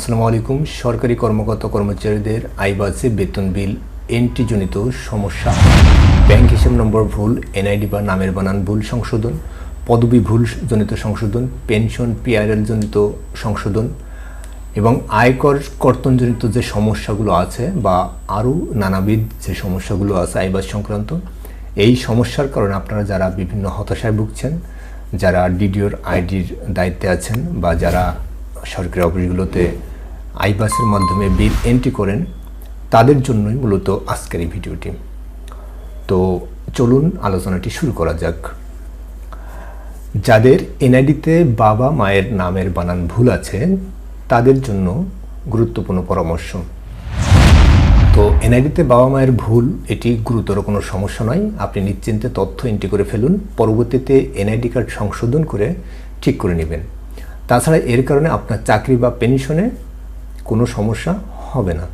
আসসালামু আলাইকুম। সরকারি কর্মকর্তা কর্মচারীদের আইবাসে বেতন বিল এন্ট্রিজনিত সমস্যা। ব্যাংক হিসাব নম্বর ভুল, এনআইডি বা নামের বানান ভুল সংশোধন। পদবি ভুল জনিত সংশোধন, পেনশন, পিআরএল জনিত সংশোধন। এবং আয়কর কর্তনজনিত যে সমস্যাগুলো আছে বা আরও নানাবিধ যে সমস্যাগুলো আছে আইবাস সংক্রান্ত, এই সমস্যার কারণে আপনারা যারা বিভিন্ন হতাশায় ভুগছেন, যারা ডিডিওর আইডির দায়িত্বে আছেন বা যারা সরকারি অফিসগুলোতে আইবাসের মাধ্যমে বিল এন্ট্রি করেন, তাদের জন্যই মূলত আজকের এই ভিডিওটি। তো চলুন আলোচনাটি শুরু করা যাক। যাদের এনআইডিতে বাবা মায়ের নামের বানান ভুল আছে, তাদের জন্য গুরুত্বপূর্ণ পরামর্শ। তো এনআইডিতে বাবা মায়ের ভুল, এটি গুরুতর কোনো সমস্যা নয়। আপনি নিশ্চিন্তে তথ্য এন্ট্রি করে ফেলুন, পরবর্তীতে এনআইডি কার্ড সংশোধন করে ঠিক করে নেবেন। তাছাড়া এর কারণে আপনার চাকরি বা পেনশনে কোনো সমস্যা হবে না।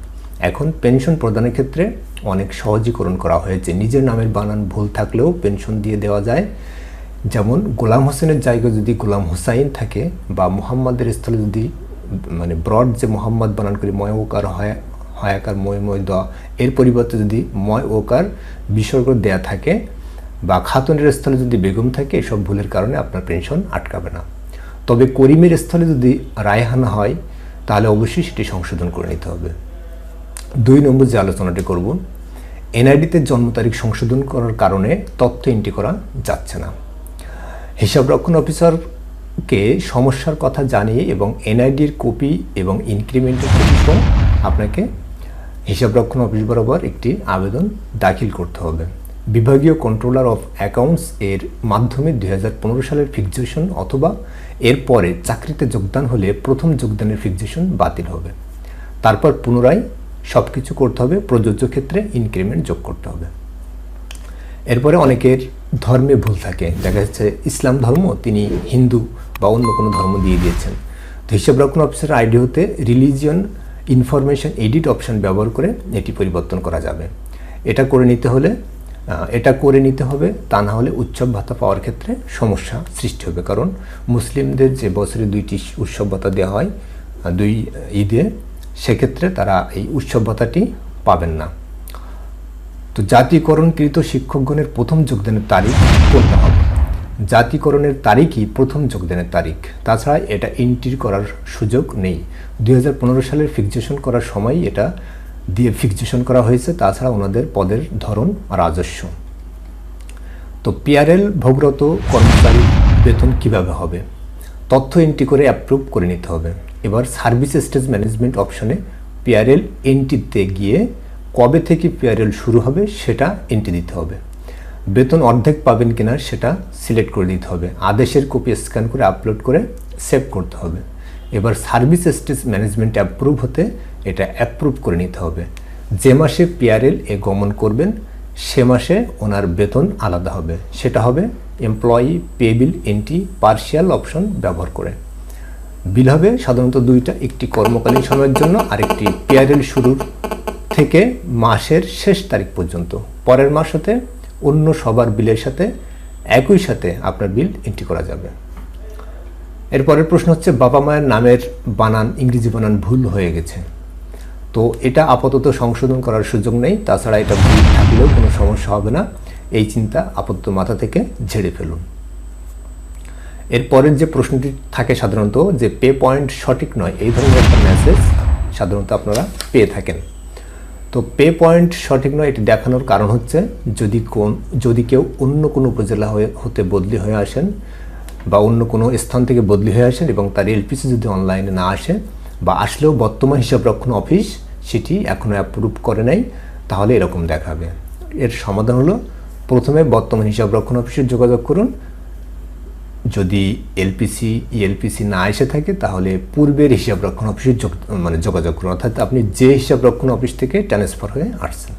এখন পেনশন প্রদানের ক্ষেত্রে অনেক সহজীকরণ করা হয়েছে। নিজের নামের বানান ভুল থাকলেও পেনশন দিয়ে দেওয়া যায়। যেমন গোলাম হোসেনের জায়গায় যদি গোলাম হোসাইন থাকে বা মোহাম্মদের স্থলে যদি মানে ব্রড যে মোহাম্মদ বানান করে, ময় ওকার হয় হয়াকার ময় ময় দেওয়া এর পরিবর্তে যদি ময় ওকার বিসর্গ দেয়া থাকে বা খাতুনের স্থলে যদি বেগম থাকে, এসব ভুলের কারণে আপনার পেনশন আটকাবে না। তবে করিমের স্থলে যদি রায়হানা হয়, তাহলে অবশ্যই সেটি সংশোধন করে নিতে হবে। দুই নম্বর যে আলোচনাটি করব, এনআইডিতে জন্ম তারিখ সংশোধন করার কারণে তথ্য এন্ট্রি করা যাচ্ছে না। হিসাব রক্ষণ অফিসারকে সমস্যার কথা জানিয়ে এবং এনআইডির কপি এবং ইনক্রিমেন্টের কপি আপনাকে হিসাব রক্ষণ অফিস বরাবর একটি আবেদন দাখিল করতে হবে। বিভাগীয় কন্ট্রোলার অফ অ্যাকাউন্টস এর মাধ্যমে দুই হাজার পনেরো সালের ফিক্সেশন অথবা এর পরে চাকরিতে যোগদান হলে প্রথম যোগদানের ফিক্সেশন বাতিল হবে। তারপর পুনরায় সব কিছু করতে হবে, প্রযোজ্য ক্ষেত্রে ইনক্রিমেন্ট যোগ করতে হবে। এরপরে অনেকের ধর্মে ভুল থাকে। দেখা যাচ্ছে ইসলাম ধর্ম, তিনি হিন্দু বা অন্য কোনো ধর্ম দিয়ে দিয়েছেন। তো হিসাব রক্ষণ অফিসের আইডি হতে রিলিজিয়ন ইনফরমেশন এডিট অপশন ব্যবহার করে এটি পরিবর্তন করা যাবে। এটা করে নিতে হলে এটা করে নিতে হবে, তা না হলে উৎসব ভাতা পাওয়ার ক্ষেত্রে সমস্যা সৃষ্টি হবে। কারণ মুসলিমদের যে বছরে দুইটি উৎসব ভাতা দেওয়া হয় দুই ঈদে, সেক্ষেত্রে তারা এই উৎসব ভাতাটি পাবেন না। তো জাতিকরণকৃত শিক্ষকগণের প্রথম যোগদানের তারিখ করতে হবে। জাতীয়করণের তারিখই প্রথম যোগদানের তারিখ। তাছাড়া এটা এন্ট্রি করার সুযোগ নেই। দুই হাজার পনেরো সালের ফিক্সেশন করার সময় এটা দিয়ে ফিক্সেশন করা হয়েছে, তাছাড়া ওনাদের পদের ধরন রাজস্ব। তো পিআরএল ভোগরত কর্মচারী বেতন কীভাবে হবে? তথ্য এন্ট্রি করে অ্যাপ্রুভ করে নিতে হবে। এবার সার্ভিস স্টেজ ম্যানেজমেন্ট অপশনে পিআরএল এন্ট্রিতে গিয়ে কবে থেকে পিআরএল শুরু হবে সেটা এন্ট্রি দিতে হবে। বেতন অর্ধেক পাবেন কিনা সেটা সিলেক্ট করে দিতে হবে। আদেশের কপি স্ক্যান করে আপলোড করে সেভ করতে হবে। এবার সার্ভিস স্টেজ ম্যানেজমেন্ট অ্যাপ্রুভ হতে এটা অ্যাপ্রুভ করে নিতে হবে। যে মাসে পিআরএল এ গমন করবেন, সে মাসে ওনার বেতন আলাদা হবে। সেটা হবে employee pay bill entry partial option ব্যবহার করে। বিল হবে সাধারণত দুইটা, একটি কর্মকালীন সময়ের জন্য আরেকটি পিআরএল শুরুর থেকে মাসের শেষ তারিখ পর্যন্ত। পরের মাস হতে অন্য সবার বিলের সাথে একই সাথে আপনার বিল এন্ট্রি করা যাবে। এরপরের প্রশ্ন হচ্ছে, বাবা মায়ের নামের বানান, ইংরেজি বানান ভুল হয়ে গেছে। তো এটা আপাতত সংশোধন করার সুযোগ নেই, তাছাড়া এটা ভুল থাকলেও কোনো সমস্যা হবে না। এই চিন্তা আপাতত মাথা থেকে ঝেড়ে ফেলুন। এরপরের যে প্রশ্নটি থাকে সাধারণত যে, পে পয়েন্ট সঠিক নয়, এই ধরনের একটা মেসেজ সাধারণত আপনারা পেয়ে থাকেন। তো পে পয়েন্ট সঠিক নয়, এটি দেখানোর কারণ হচ্ছে, যদি কোন, যদি কেউ অন্য কোনো উপজেলা হয়ে, হতে বদলি হয়ে আসেন বা অন্য কোনো স্থান থেকে বদলি হয়ে আসেন এবং তার এলপিসি যদি অনলাইনে না আসে বা আসলেও বর্তমান হিসাব রক্ষণ অফিস সেটি এখনও অ্যাপ্রুভ করে নাই, তাহলে এরকম দেখাবে। এর সমাধান হলো, প্রথমে বর্তমান হিসাব রক্ষণ অফিসে যোগাযোগ করুন। যদি এলপিসি, ইএলপিসি না এসে থাকে, তাহলে পূর্বের হিসাব রক্ষণ অফিসে মানে যোগাযোগ করুন। অর্থাৎ আপনি যে হিসাব রক্ষণ অফিস থেকে ট্রান্সফার হয়ে আসছেন।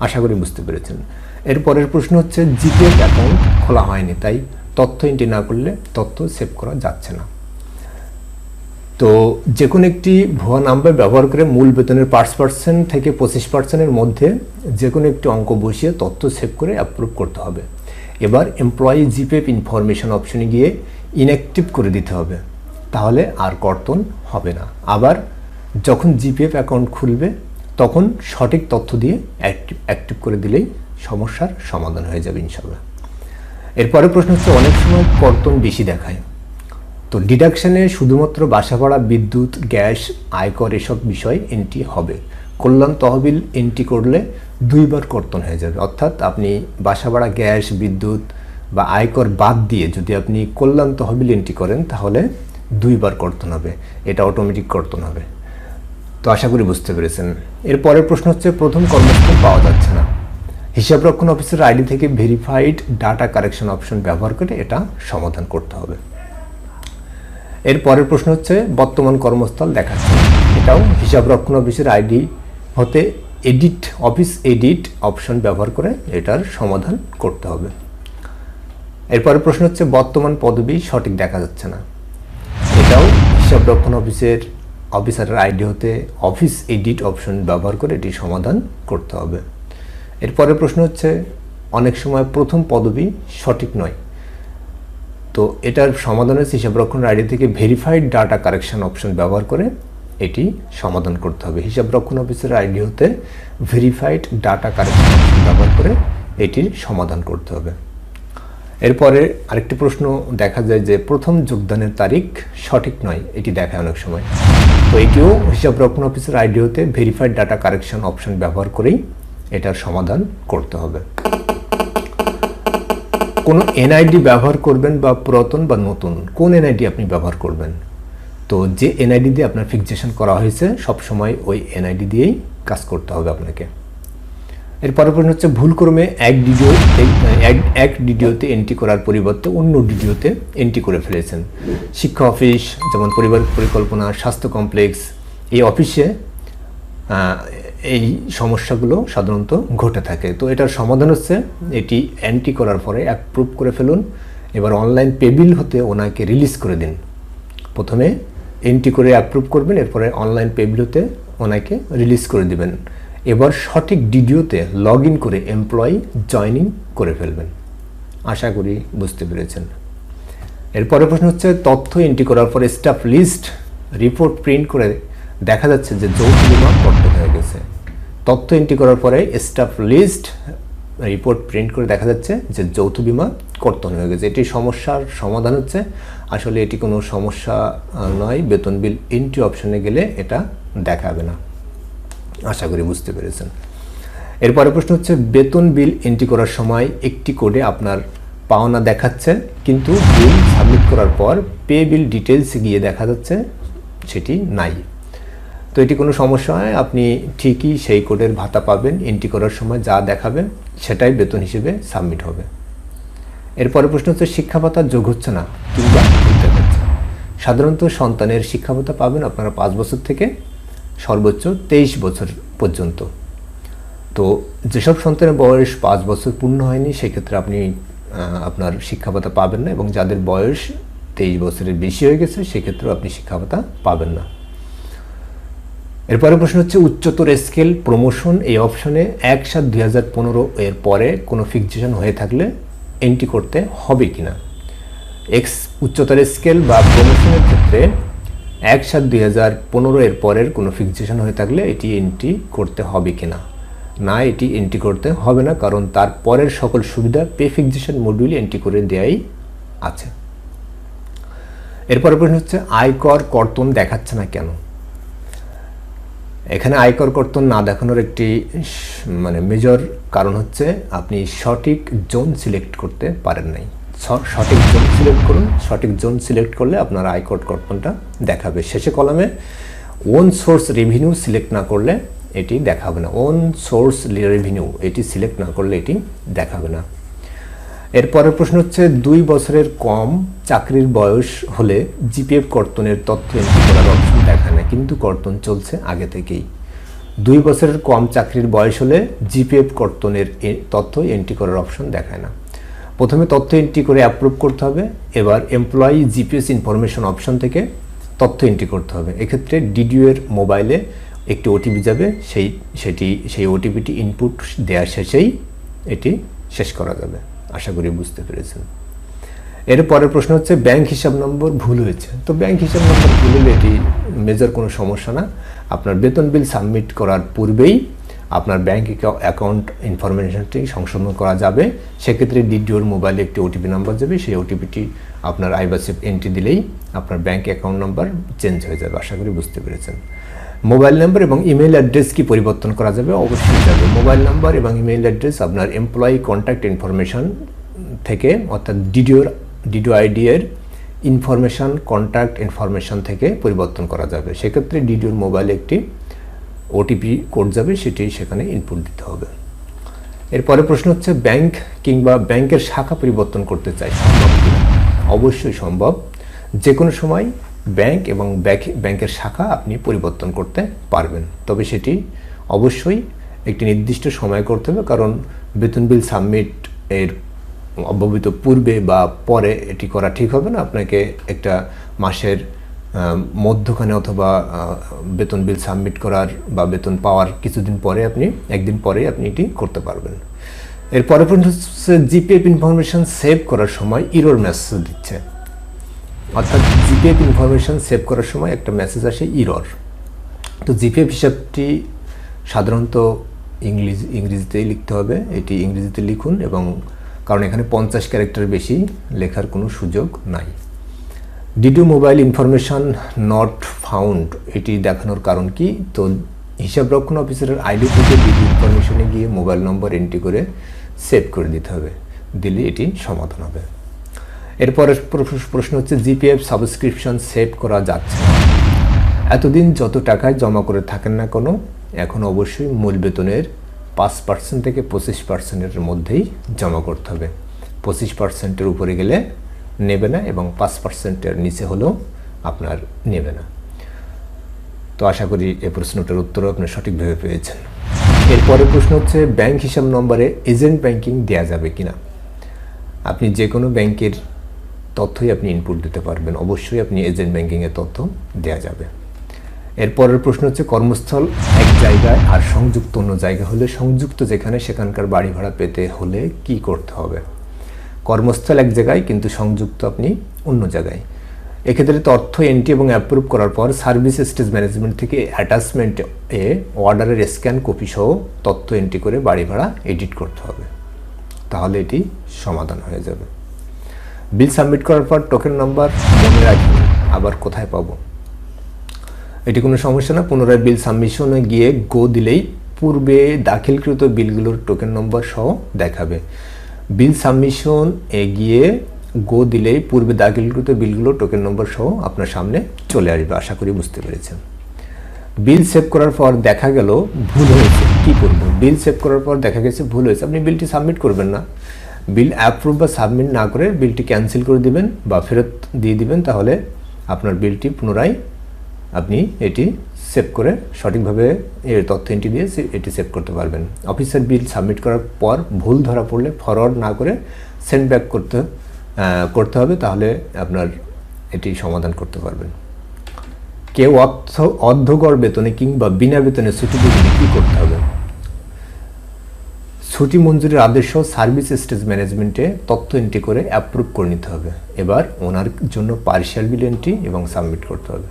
আশা করি বুঝতে পেরেছেন। এরপরের প্রশ্ন হচ্ছে, জিপে অ্যাকাউন্ট খোলা হয়নি, তাই তথ্য এন্ট্রি না করলে তথ্য সেভ করা যাচ্ছে না। তো যে কোনো একটি ভুয়া নাম্বার ব্যবহার করে মূল বেতনের পাঁচ পার্সেন্ট থেকে পঁচিশ পার্সেন্টের মধ্যে যে কোনো একটি অঙ্ক বসিয়ে তথ্য সেভ করে অ্যাপ্রুভ করতে হবে। এবার এমপ্লয়ি জিপেপ ইনফরমেশন অপশনে গিয়ে ইনঅ্যাক্টিভ করে দিতে হবে। তাহলে আর কর্তন হবে না। আবার যখন জিপিএফ অ্যাকাউন্ট খুলবে, তখন সঠিক তথ্য দিয়ে অ্যাক্টিভ করে দিলেই সমস্যার সমাধান হয়ে যাবে ইনশাল্লাহ এরপরে প্রশ্ন হচ্ছে, অনেক সময় কর্তন বেশি দেখায়। তো ডিডাকশনে শুধুমাত্র বাসা ভাড়া, বিদ্যুৎ, গ্যাস, আয়কর এসব বিষয় এন্ট্রি হবে। কল্যাণ তহবিল এন্ট্রি করলে দুইবার কর্তন হয়ে যাবে। অর্থাৎ আপনি বাসা ভাড়া, গ্যাস, বিদ্যুৎ বা আয়কর বাদ দিয়ে যদি আপনি কল্যাণ তহবিল এন্ট্রি করেন, তাহলে দুইবার কর্তন হবে। এটা অটোমেটিক কর্তন হবে। তো আশা করি বুঝতে পেরেছেন। এর পরের প্রশ্ন হচ্ছে, প্রথম কর্মস্থল পাওয়া যাচ্ছে না। হিসাব রক্ষণ অফিসের আইডি থেকে ভেরিফাইড ডাটা কারেকশন অপশন ব্যবহার করে এটা সমাধান করতে হবে। এর পরের প্রশ্ন হচ্ছে, বর্তমান কর্মস্থল দেখাচ্ছে। এটাও হিসাব রক্ষণ অফিসের আইডি হতে এডিট অফিস এডিট অপশন ব্যবহার করে এটার সমাধান করতে হবে। এরপরের প্রশ্ন হচ্ছে, বর্তমান পদবি সঠিক দেখা যাচ্ছে না। এটাও হিসাব রক্ষণ অফিসের অফিসারের আইডি হতে অফিস এডিট অপশন ব্যবহার করে এটি সমাধান করতে হবে। এরপরের প্রশ্ন হচ্ছে, অনেক সময় প্রথম পদবি সঠিক নয়। তো এটার সমাধানের হিসাব রক্ষণ আইডি থেকে ভেরিফাইড ডাটা কারেকশন অপশন ব্যবহার করে এটি সমাধান করতে হবে। হিসাব রক্ষণ অফিসের আইডি হতে ভেরিফাইড ডাটা কারেকশন অপশন ব্যবহার করে এটির সমাধান করতে হবে। এরপরে আরেকটি প্রশ্ন দেখা যায় যে, প্রথম যোগদানের তারিখ সঠিক নয়, এটি দেখায় অনেক সময়। তো এটিও হিসাব রক্ষণ অফিসের আইডি হতে ভেরিফাইড ডাটা কারেকশন অপশন ব্যবহার করেই এটার সমাধান করতে হবে। কোনো এনআইডি ব্যবহার করবেন বা পুরাতন বা নতুন, কোন এনআইডি আপনি ব্যবহার করবেন? তো যে এনআইডি দিয়ে আপনার ফিক্সেশন করা হয়েছে, সবসময় ওই এনআইডি দিয়েই কাজ করতে হবে আপনাকে। এরপরে প্রশ্ন হচ্ছে, ভুলক্রমে এক ডিডিও এক ডিডিওতে এন্ট্রি করার পরিবর্তে অন্য ডিডিওতে এন্ট্রি করে ফেলেছেন। শিক্ষা অফিস যেমন পরিবার পরিকল্পনা, স্বাস্থ্য কমপ্লেক্স এই অফিসে এই সমস্যাগুলো সাধারণত ঘটে থাকে। তো এটার সমাধান হচ্ছে এটি অ্যান্টি করার পরে অ্যাপ্রুভ করে ফেলুন। এবার অনলাইন পেবিল হতে ওনাকে রিলিজ করে দিন। প্রথমে এন্ট্রি করে অ্যাপ্রুভ করবেন, এরপরে অনলাইন পেবিল হতে ওনাকে রিলিজ করে দিবেন। এবার সঠিক ডিডিওতে লগ ইন করে এমপ্লয়ি জয়নিং করে ফেলবেন। আশা করি বুঝতে পেরেছেন। এরপরে প্রশ্ন হচ্ছে, তথ্য এন্ট্রি করার পরে স্টাফ লিস্ট রিপোর্ট প্রিন্ট করে দেখা যাচ্ছে যে যৌথ বিমা কর্তন হয়ে তথ্য এন্ট্রি করার পরে স্টাফ লিস্ট রিপোর্ট প্রিন্ট করে দেখা যাচ্ছে যে যৌথ বিমা কর্তন হয়ে গেছে। এটি সমস্যার সমাধান হচ্ছে। আসলে এটি কোনো সমস্যা নয়। বেতন বিল এন্ট্রি অপশনে গেলে এটা দেখাবে না। আশা করি বুঝতে পেরেছেন। এরপরে প্রশ্ন হচ্ছে, বেতন বিল এন্ট্রি করার সময় একটি কোডে আপনার পাওনা দেখাচ্ছে, কিন্তু বিল সাবমিট করার পর পে বিল ডিটেলস গিয়ে দেখা যাচ্ছে সেটি নাই। তো এটি কোনো সমস্যা নয়, আপনি ঠিকই সেই কোডের ভাতা পাবেন এন্ট্রি করার সময় যা দেখাবেন সেটাই বেতন হিসেবে সাবমিট হবে। এরপরে প্রশ্ন হচ্ছে, শিক্ষা ভাতা যোগ হচ্ছে না সাধারণত সন্তানের শিক্ষা ভাতা পাবেন আপনারা পাঁচ বছর থেকে সর্বোচ্চ তেইশ বছর পর্যন্ত। তো যেসব সন্তানের বয়স পাঁচ বছর পূর্ণ হয়নি, সেক্ষেত্রে আপনি আপনার শিক্ষা ভাতা পাবেন না, এবং যাদের বয়স তেইশ বছরের বেশি হয়ে গেছে, সেক্ষেত্রেও আপনি শিক্ষা ভাতা পাবেন না। এরপরে প্রশ্ন হচ্ছে, উচ্চতর স্কেল প্রমোশন এই অপশনে এক সাত দুই হাজার পনেরো এর পরে কোনো ফিক্সেশন হয়ে থাকলে এন্ট্রি করতে হবে কি না এক্স উচ্চতর স্কেল বা প্রমোশনের ক্ষেত্রে এক সাত দুই হাজার পনেরো এর পরের কোনো ফিক্সেশন হয়ে থাকলে এটি এন্ট্রি করতে হবে কিনা? না, এটি এন্ট্রি করতে হবে না, কারণ তার পরের সকল সুবিধা পে ফিক্সেশন মডিউল এন্ট্রি করে দেয়াই আছে। এরপরে প্রশ্ন হচ্ছে, আয়কর কর্তন দেখাচ্ছে না কেন? এখানে আয়কর কর্তন না দেখানোর একটি মানে মেজর কারণ হচ্ছে আপনি সঠিক জোন সিলেক্ট করতে পারেন নাই। সঠিক জোন সিলেক্ট করুন, সঠিক জোন সিলেক্ট করলে আপনার আয়কর কর্তনটা দেখাবে। শেষে কলামে ওন সোর্স রেভিনিউ সিলেক্ট না করলে এটি দেখাবে না। ওন সোর্স রেভিনিউ এটি সিলেক্ট না করলে এটি দেখাবে না। এরপরের প্রশ্ন হচ্ছে, দুই বছরের কম চাকরির বয়স হলে জিপিএফ কর্তনের তথ্য এন্ট্রি করার অপশন দেখায় না কিন্তু কর্তন চলছে আগে থেকেই। দুই বছরের কম চাকরির বয়স হলে জিপিএফ কর্তনের তথ্য এন্ট্রি করার অপশন দেখায় না। প্রথমে তথ্য এন্ট্রি করে অ্যাপ্রুভ করতে হবে, এবার এমপ্লয়ি জিপিএস ইনফরমেশন অপশন থেকে তথ্য এন্ট্রি করতে হবে। এক্ষেত্রে ডিডিও এর মোবাইলে একটি ওটিপি যাবে, সেই, সেটি, সেই ওটিপিটি ইনপুট দেওয়ার শেষেই এটি শেষ করা যাবে। আশা করি বুঝতে পেরেছেন। এর পরের প্রশ্ন হচ্ছে, ব্যাংক হিসাব নম্বর ভুল হয়েছে। তো ব্যাংক হিসাব নম্বর ভুল হলে এটি মেজর কোনো সমস্যা না। আপনার বেতন বিল সাবমিট করার পূর্বেই আপনার ব্যাংক অ্যাকাউন্ট ইনফরমেশনটি সংশোধন করা যাবে। সেক্ষেত্রে ডিডিওর মোবাইলে একটি ওটিপি নাম্বার যাবে। সেই ওটিপিটি আপনার আইবাসিপ এন্ট্রি দিলেই আপনার ব্যাংক অ্যাকাউন্ট নাম্বার চেঞ্জ হয়ে যাবে। আশা করি বুঝতে পেরেছেন। মোবাইল নাম্বার এবং ইমেল অ্যাড্রেস কি পরিবর্তন করা যাবে? অবশ্যই যাবে। মোবাইল নাম্বার এবং ইমেল অ্যাড্রেস আপনার এমপ্লয়ি কন্ট্যাক্ট ইনফরমেশন থেকে, অর্থাৎ ডিডিওর ডিডিও আইডি এর ইনফরমেশন কন্ট্যাক্ট ইনফরমেশন থেকে পরিবর্তন করা যাবে। সেক্ষেত্রে ডিডিওর মোবাইলে একটি ওটিপি কোড যাবে, সেটি সেখানে ইনপুট দিতে হবে। এরপরে প্রশ্ন হচ্ছে ব্যাংক কিংবা ব্যাংকের শাখা পরিবর্তন করতে চাই সম্ভব অবশ্যই সম্ভব। যে কোনো সময় ব্যাংক এবং ব্যাংকের শাখা আপনি পরিবর্তন করতে পারবেন। তবে সেটি অবশ্যই একটি নির্দিষ্ট সময় করতে হবে, কারণ বেতন বিল সাবমিট এর অব্যবহিত পূর্বে বা পরে এটি করা ঠিক হবে না। আপনাকে একটা মাসের মধ্যখানে অথবা বেতন বিল সাবমিট করার বা বেতন পাওয়ার কিছুদিন পরে আপনি, একদিন পরে আপনি এটি করতে পারবেন। এরপরে হচ্ছে জিপিএফ ইনফরমেশন সেভ করার সময় ইরোর মেসেজ দিচ্ছে। অর্থাৎ জিপিএফ ইনফরমেশন সেভ করার সময় একটা মেসেজ আসে, ইরর। তো জিপিএফ হিসাবটি সাধারণত ইংলিশ, ইংরেজিতেই লিখতে হবে। এটি ইংরেজিতে লিখুন এবং কারণ এখানে পঞ্চাশ ক্যারেক্টার বেশি লেখার কোনো সুযোগ নাই। DDO mobile information not found এটি দেখানোর কারণ কি? তো হিসাব রক্ষণ অফিসারের আইডি থেকে ডিডিও ইনফরমেশনে গিয়ে মোবাইল নম্বর এন্ট্রি করে সেভ করে দিতে হবে। দিলে এটি সমাধান হবে। এরপরে প্রশ্ন হচ্ছে জিপিএফ সাবস্ক্রিপশন সেভ করা যাচ্ছে এতদিন যত টাকায় জমা করে থাকেন না কোনো, এখন অবশ্যই মূল বেতনের পাঁচ পার্সেন্ট থেকে পঁচিশ পার্সেন্টের মধ্যেই জমা করতে হবে। পঁচিশ পার্সেন্টের উপরে গেলে নেবে না এবং পাঁচ পার্সেন্টের নিচে হলেও আপনার নেবে না। তো আশা করি এই প্রশ্নটার উত্তরও আপনি সঠিকভাবে পেয়েছেন। এরপরে প্রশ্ন হচ্ছে ব্যাংক হিসাব নম্বরে এজেন্ট ব্যাংকিং দেওয়া যাবে কিনা? আপনি যে কোনো ব্যাংকের তথ্যই আপনি ইনপুট দিতে পারবেন। অবশ্যই আপনি এজেন্ট ব্যাংকিংয়ের তথ্য দেওয়া যাবে। এরপরের প্রশ্ন হচ্ছে, কর্মস্থল এক জায়গায় আর সংযুক্ত অন্য জায়গা হলে সংযুক্ত যেখানে সেখানকার বাড়ি ভাড়া পেতে হলে কি করতে হবে? কর্মস্থল এক জায়গায়, কিন্তু সংযুক্ত আপনি অন্য জায়গায়। এক্ষেত্রে তথ্য এন্ট্রি এবং অ্যাপ্রুভ করার পর সার্ভিস স্টেজ ম্যানেজমেন্ট থেকে অ্যাটাচমেন্ট এ অর্ডারের স্ক্যান কপি সহ তথ্য এন্ট্রি করে বাড়ি ভাড়া এডিট করতে হবে। তাহলে এটি সমাধান হয়ে যাবে। বিল সাবমিট করার পর টোকেন নাম্বার মনে রাখি, আবার কোথায় পাবো। এটি কোনো সমস্যা না, পুনরায় বিল সাবমিশনে গিয়ে গো দিলেই পূর্বে দাখিলকৃত বিলগুলোর টোকেন নম্বর সহ দেখাবে। বিল সাবমিশন এ গিয়ে গো দিলেই পূর্বে দাখিলকৃত বিলগুলো টোকেন নম্বর সহ আপনার সামনে চলে আসবে, আশা করি বুঝতে পেরেছেন। বিল সেভ করার পর দেখা গেল ভুল হয়েছে, কি করব? বিল সেভ করার পর দেখা গেছে ভুল হয়েছে, আপনি বিলটি সাবমিট করবেন না। বিল অ্যাপ্রুভ বা সাবমিট না করে বিলটি ক্যান্সেল করে দিবেন বা ফেরত দিয়ে দিবেন, তাহলে আপনার বিলটি পুনরায় আপনি এটি সেভ করে সঠিকভাবে এর তথ্য এন্ট্রি দিয়ে এটি সেভ করতে পারবেন। অফিসের বিল সাবমিট করার পর ভুল ধরা পড়লে ফরওয়ার্ড না করে সেন্ড ব্যাক করতে করতে হবে, তাহলে আপনার এটি সমাধান করতে পারবেন। কেউ অর্থ অর্ধগড় বেতনে কিংবা বিনা বেতনে ছুটি কী করতে হবে? ছুটি মঞ্জুরির আদেশ সার্ভিস স্টেজ ম্যানেজমেন্টে তথ্য এন্ট্রি করে অ্যাপ্রুভ করে নিতে হবে। এবার ওনার জন্য পার্শিয়াল বিল এন্ট্রি এবং সাবমিট করতে হবে।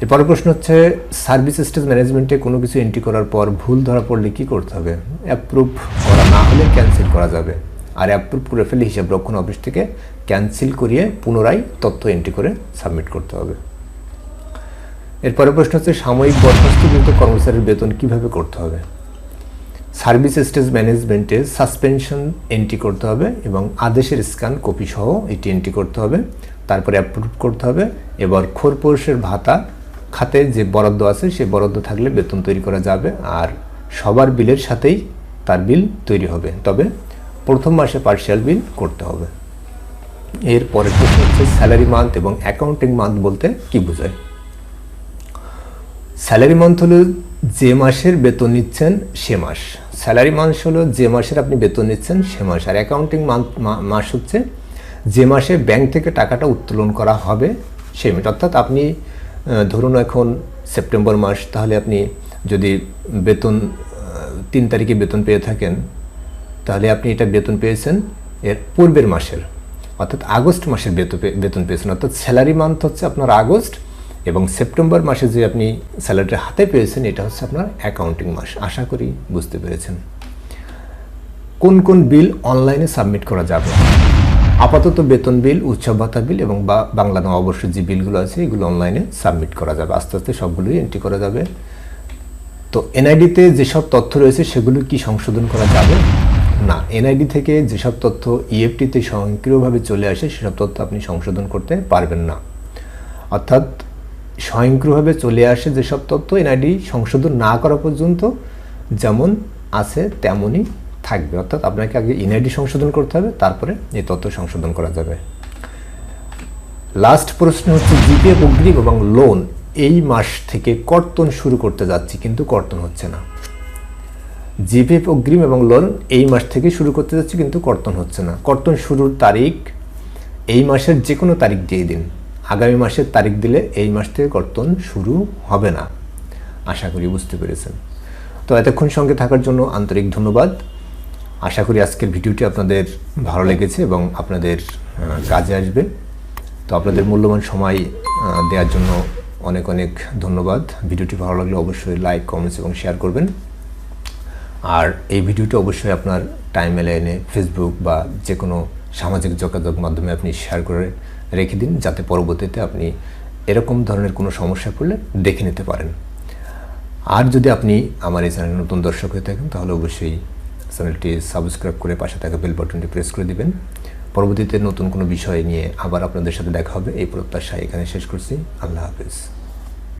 এরপরের প্রশ্ন হচ্ছে, সার্ভিস স্টেজ ম্যানেজমেন্টে কোনো কিছু এন্ট্রি করার পর ভুল ধরা পড়লে কী করতে হবে? অ্যাপ্রুভ করা না হলে ক্যান্সেল করা যাবে। আর অ্যাপ্রুভ করে ফেলে হিসাব রক্ষণ অফিস থেকে ক্যান্সেল করিয়ে পুনরায় তথ্য এন্ট্রি করে সাবমিট করতে হবে। এরপরে প্রশ্ন হচ্ছে, সাময়িক বরখাস্তকৃত কর্মচারীর বেতন কীভাবে করতে হবে? সার্ভিস স্টেজ ম্যানেজমেন্টে সাসপেনশন এন্ট্রি করতে হবে এবং আদেশের স্ক্যান কপি সহ এটি এন্ট্রি করতে হবে, তারপরে অ্যাপ্রুভ করতে হবে, এবার খোরপোষের ভাতা খাতে যে বরাদ্দ আছে সেই বরাদ্দ থাকলে বেতন তৈরি করা যাবে আর সবার বিলের সাথেই তার বিল তৈরি হবে, তবে প্রথম মাসে পার্সিয়াল বিল করতে হবে। এর পরের প্রশ্ন হচ্ছে স্যালারি মান্থ এবং অ্যাকাউন্টিং মান্থ বলতে কি বোঝায়? স্যালারি মান্থ হলো যে মাসের বেতন নিচ্ছেন সে মাস। স্যালারি মান্থ হলো যে মাসের আপনি বেতন নিচ্ছেন সে মাস। আর অ্যাকাউন্টিং মান্থ মাস হচ্ছে যে মাসে ব্যাংক থেকে টাকাটা উত্তোলন করা হবে সেই মাস। অর্থাৎ আপনি ধরুন এখন সেপ্টেম্বর মাস, তাহলে আপনি যদি বেতন তিন তারিখে বেতন পেয়ে থাকেন, তাহলে আপনি এটা বেতন পেয়েছেন এর পূর্বের মাসের। অর্থাৎ আগস্ট মাসের বেতন পেয়েছেন। অর্থাৎ স্যালারি মান্থ হচ্ছে আপনার আগস্ট এবং সেপ্টেম্বর মাসে যে আপনি স্যালারিটা হাতে পেয়েছেন, এটা হচ্ছে আপনার অ্যাকাউন্টিং মাস। আশা করি বুঝতে পেরেছেন। কোন কোন বিল অনলাইনে সাবমিট করা যাবে? আপাতত বেতন বিল, উৎসব ভাতা বিল এবং বাংলা নববর্ষের যে বিলগুলো আছে, এগুলো অনলাইনে সাবমিট করা যাবে। আস্তে আস্তে সবগুলোই এন্ট্রি করা যাবে। তো এনআইডিতে যেসব তথ্য রয়েছে, সেগুলো কি সংশোধন করা যাবে? না, এনআইডি থেকে যেসব তথ্য ইএফটিতে স্বয়ংক্রিয়ভাবে চলে আসে, সেসব তথ্য আপনি সংশোধন করতে পারবেন না। অর্থাৎ স্বয়ংক্রিয়ভাবে চলে আসে যেসব তথ্য এনআইডি সংশোধন না করা পর্যন্ত যেমন আছে তেমনই থাকবে। অর্থাৎ আপনাকে আগে এনআইডি সংশোধন করতে হবে, তারপরে এই তথ্য সংশোধন করা যাবে। লাস্ট প্রশ্ন হচ্ছে জিপিএফ অগ্রিম এবং লোন এই মাস থেকে কর্তন শুরু করতে যাচ্ছি, কিন্তু কর্তন হচ্ছে না। জিপিএফ অগ্রিম এবং লোন এই মাস থেকে শুরু করতে যাচ্ছি, কিন্তু কর্তন হচ্ছে না। কর্তন শুরুর তারিখ এই মাসের যে কোনো তারিখ দিয়ে দিন। আগামী মাসের তারিখ দিলে এই মাস থেকে কর্তন শুরু হবে না। আশা করি বুঝতে পেরেছেন। তো এতক্ষণ সঙ্গে থাকার জন্য আন্তরিক ধন্যবাদ। আশা করি আজকের ভিডিওটি আপনাদের ভালো লেগেছে এবং আপনাদের কাজে আসবে। তো আপনাদের মূল্যবান সময় দেওয়ার জন্য অনেক অনেক ধন্যবাদ। ভিডিওটি ভালো লাগলে অবশ্যই লাইক কমেন্টস এবং শেয়ার করবেন। আর এই ভিডিওটি অবশ্যই আপনার টাইম লাইনে ফেসবুক বা যে কোনো সামাজিক যোগাযোগ মাধ্যমে আপনি শেয়ার করে রেখে দিন যাতে পরবর্তীতে আপনি এরকম ধরনের কোনো সমস্যা পড়লে দেখে নিতে পারেন। আর যদি আপনি আমার এই চ্যানেলে নতুন দর্শক হয়ে থাকেন, তাহলে অবশ্যই চ্যানেলটি সাবস্ক্রাইব করে পাশে থাকা বেল বাটনটি প্রেস করে দিবেন। পরবর্তীতে নতুন কোনো বিষয় নিয়ে আবার আপনাদের সাথে দেখা হবে, এই প্রত্যাশা এখানে শেষ করছি। আল্লাহ হাফিজ।